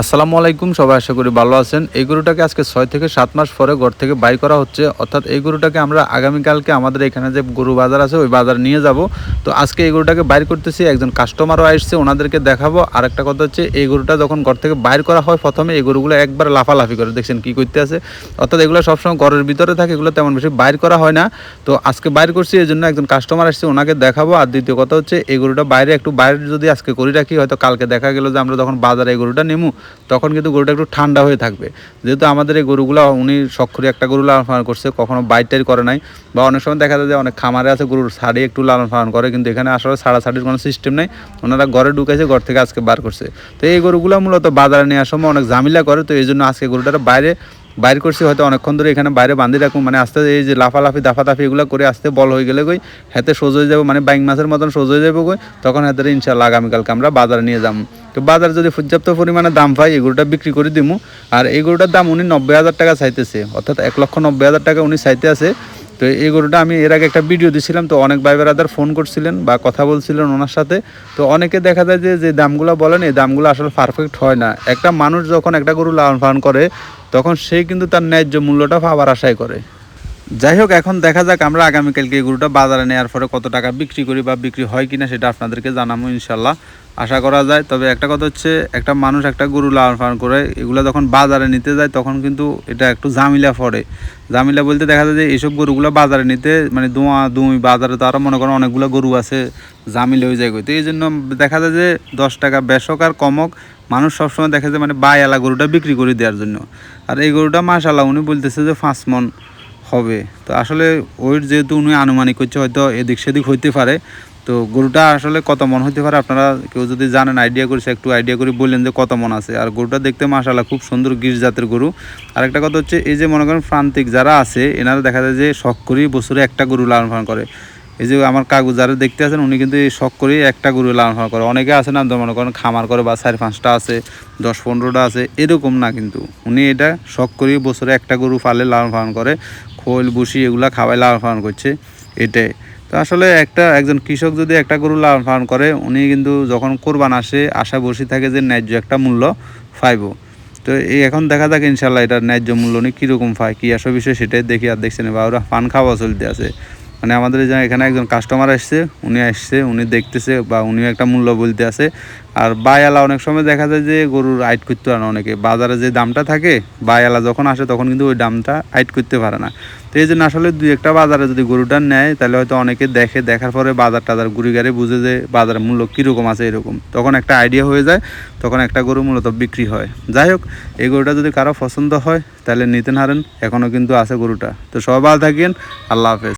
আসসালামু আলাইকুম, সবাই আশা করি ভালো আছেন। এই গরুটাকে আজকে ছয় থেকে সাত মাস পরে ঘর থেকে বাইর করা হচ্ছে। অর্থাৎ এই গরুটাকে আমরা আগামীকালকে আমাদের এখানে যে গরু বাজার আছে, ওই বাজার নিয়ে যাব। তো আজকে এই গরুটাকে বাইর করতেছি, একজন কাস্টমারও আসছে, ওনাদেরকে দেখাবো। আর একটা কথা হচ্ছে, এই গরুটা যখন ঘর থেকে বাইর করা হয় প্রথমে, এই গরুগুলো একবার লাফালাফি করে, দেখছেন কি করতে আছে? অর্থাৎ এগুলো সবসময় ঘরের ভিতরে থাকে, এগুলো তেমন বেশি বাইর করা হয় না। তো আজকে বাইর করছি, এই জন্য একজন কাস্টমার আসছে, ওনাকে দেখাবো। আর দ্বিতীয় কথা হচ্ছে, এই গরুটা বাইরে একটু বাইরে যদি আজকে করে রাখি, হয়তো কালকে দেখা গেলো যে আমরা যখন বাজারে এই গরুটা নেমু তখন কিন্তু গরুটা একটু ঠান্ডা হয়ে থাকবে। যেহেতু আমাদের এই গরুগুলো, উনি শখরে একটা গরু লালন পালন করছে, কখনো বাইটাই করে নাই বা অনেক সময় দেখা যায় যে অনেক খামারে আছে গরুর শাড়ি একটু লালন পালন করে, কিন্তু এখানে আসলে সাড়া শাড়ির কোনো সিস্টেম নেই। ওনারা ঘরে ঢুকেছে, ঘর থেকে আজকে বার করছে। তো এই গরুগুলো মূলত বাজারে নেওয়ার সময় অনেক ঝামেলা করে, তো এই জন্য আজকে গরুটার বাইরে বাইর করছি। হয়তো অনেকক্ষণ ধরে এখানে বাইরে বান্ধি রাখুন মানে আস্তে এই যে লাফালাফি, দাফাদাফি এগুলো করে আসতে বল হয়ে গেলে গই হাতে সোজ হয়ে যাব মানে বাইং মাছের মতন সোজ হয়ে যাব গই তখন হাতে ইনশাল্লাহ আগামীকালকে আমরা বাজারে নিয়ে যাব তো বাজারে যদি পর্যাপ্ত পরিমাণে দাম পাই, এই গরুটা বিক্রি করে দিমু। আর এই গরুটার দাম উনি নব্বই হাজার টাকা চাইতেছে। অর্থাৎ এক লক্ষ নব্বই হাজার টাকা উনি চাইতে আছে। তো এই গরুটা আমি এর আগে একটা ভিডিও দিছিলাম, তো অনেক ভাই বেড়াদার ফোন করছিলেন বা কথা বলছিলেন ওনার সাথে। তো অনেকে দেখা যায় যে যে দামগুলো বলেন, এই দামগুলো আসলে পারফেক্ট হয় না। একটা মানুষ যখন একটা গরু লালন পালন করে, তখন সে কিন্তু তার ন্যায্য মূল্যটা পাওয়ার আশাই করে। যাই হোক, এখন দেখা যাক আমরা আগামীকালকে এই গরুটা বাজারে নেওয়ার পরে কত টাকা বিক্রি করি বা বিক্রি হয় কিনা সেটা আপনাদেরকে জানাব ইনশাল্লাহ আশা করা যায়। তবে একটা কথা হচ্ছে, একটা মানুষ একটা গরু লালন পালন করে, এগুলো যখন বাজারে নিতে যায়, তখন কিন্তু এটা একটু ঝামেলা পড়ে। ঝামেলা বলতে দেখা যায় যে, এইসব গরুগুলো বাজারে নিতে মানে দোয়া, দুই, বাজারে তো আরও মনে করেন অনেকগুলো গরু আছে জামিল হয়ে যায় তো এই জন্য দেখা যায় যে, দশ টাকা বেশক আর কমক মানুষ সবসময় দেখা যায় মানে বায়ালা গরুটা বিক্রি করে দেওয়ার জন্য। আর এই গরুটা মাশাল্লাহ উনি বলতেছে যে, পাঁচ মন হবে। তো আসলে ওই যেহেতু উনি আনুমানিক করছে হয়তো এদিক সেদিক হইতে পারে। তো গরুটা আসলে কত মন হতে পারে আপনারা কেউ যদি জানেন আইডিয়া করেছে একটু আইডিয়া করে বললেন যে কত মন আছে। আর গরুটা দেখতে মাশাল্লাহ খুব সুন্দর গির জাতের গরু। আর একটা কথা হচ্ছে, এই যে মনে করেন প্রান্তিক যারা আছে, এনারা দেখা যায় যে শখ করেই বছরে একটা গরু লালন পালন করে। এই যে আমার কাগজ যারা দেখতে আছেন, উনি কিন্তু এই শখ করেই একটা গরু লালন পালন করে। অনেকে আছে না, মনে করেন খামার করে বা চার পাঁচটা আছে, দশ পনেরোটা আছে, এরকম না কিন্তু। উনি এটা শখ করেই বছরে একটা গরু পালে লালন পালন করে, খোল বুসি এগুলা খাওয়াই লালন পালন করছে। এটাই। তো আসলে একটা, একজন কৃষক যদি একটা গরু লালন পালন করে, উনি কিন্তু যখন কোরবান আসে, আশা বসে থাকে যে ন্যায্য একটা মূল্য পাইব। তো এই এখন দেখা যাক ইনশাল্লাহ এটার ন্যায্য মূল্য উনি কীরকম পায়, কী আসো বিষয় সেটাই দেখি আর দেখছেন বা ওরা পান খাওয়া চলতে আছে। মানে আমাদের যে এখানে একজন কাস্টমার আসছে, উনি আসছে, উনি দেখতেছে বা উনিও একটা মূল্য বলতে আছে। আর বায়ালা অনেক সময় দেখা যায় যে গরুর আইট করতে পারে না অনেকে। বাজারে যে দামটা থাকে, বায়ালা যখন আসে তখন কিন্তু ওই দামটা আইট করতে পারে না। তো এই জন্য আসলে দুই একটা বাজারে যদি গরুটা নেয়, তাহলে হয়তো অনেকে দেখে, দেখার পরে বাজার টাজার ঘুরি গাড়ি বুঝে যে বাজারের মূল্য কীরকম আছে এরকম। তখন একটা আইডিয়া হয়ে যায়, তখন একটা গরু মূলত বিক্রি হয়। যাই হোক, এই গরুটা যদি কারও পছন্দ হয়, তাহলে নিতে হারেন এখনও কিন্তু আছে গরুটা। তো সবাই ভালো থাকেন, আল্লাহ হাফেজ।